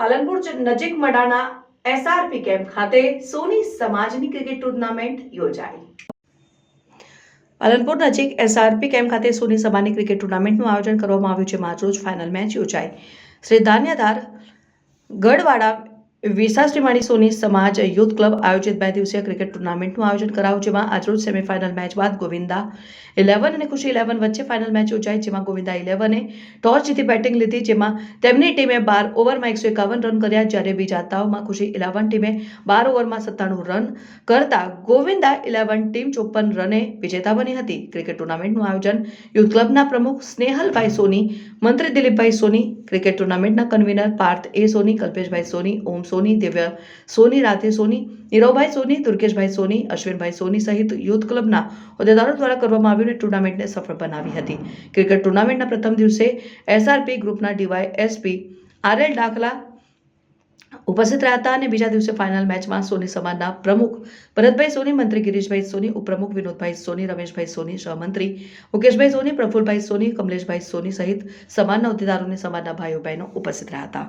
પાલનપુર નજીક મડાના SRP camp ખાતે સોની સમાજની ક્રિકેટ ટુર્નામેન્ટ યોજાઈ. પાલનપુર નજીક એસઆરપી કેમ્પ ખાતે સોની સમાજની ક્રિકેટ ટુર્નામેન્ટનું આયોજન કરવામાં આવ્યું છે. રોજ ફાઇનલ મેચ યોજાઈ. શ્રી ધાન્યાધાર ગઢવાડા વિશાશ્રીમાણી સોની સમાજ યુથ ક્લબ આયોજિત બે દિવસીય ક્રિકેટ ટુર્નામેન્ટનું આયોજન કરાયું, જેમાં આજરોજ સેમીફાઇનલ મેચ બાદ ગોવિંદા ઇલેવન અને ખુશી ઇલેવન વચ્ચે ફાઇનલ મેચ યોજાઈ, જેમાં ગોવિંદા ઇલેવને ટોસ જીતી બેટિંગ લીધી, જેમાં તેમની ટીમે બાર ઓવરમાં એકસો એકાવન રન કર્યા, જ્યારે બીજા તાવમાં ખુશી ઇલેવન ટીમે બાર ઓવરમાં સત્તાણું રન કરતા ગોવિંદા ઇલેવન ટીમ ચોપન રને વિજેતા બની હતી. ક્રિકેટ ટુર્નામેન્ટનું આયોજન યુથ ક્લબના પ્રમુખ સ્નેહલભાઈ સોની, મંત્રી દિલીપભાઈ સોની, ક્રિકેટ ટુર્નામેન્ટના કન્વીનર પાર્થ એ સોની, કલ્પેશભાઈ સોની, ઓમ સોની, દિવ્ય સોની, રાધે સોની, નીરવભાઈ સોની, દુર્ગેશભાઈ સોની, અશ્વિનભાઈ સોની સહિત યુથ ક્લબના હોદ્દેદારો દ્વારા કરવામાં આવ્યું અને ટુર્નામેન્ટને સફળ બનાવી હતી. ક્રિકેટ ટુર્નામેન્ટના પ્રથમ દિવસે એસઆરપી ગ્રુપના ડીવાય એસપી આરએલ દાખલા ઉપસ્થિત રહ્યા હતા અને બીજા દિવસે ફાઇનલ મેચમાં સોની સમાજના પ્રમુખ ભરતભાઈ સોની, મંત્રી ગિરીશભાઈ સોની, ઉપપ્રમુખ વિનોદભાઈ સોની, રમેશભાઈ સોની, સહમંત્રી મુકેશભાઈ સોની, પ્રફુલભાઈ સોની, કમલેશભાઈ સોની સહિત સમાજના હોદ્દેદારોને સમાજના ભાઈઓ બહેનો ઉપસ્થિત રહ્યા હતા.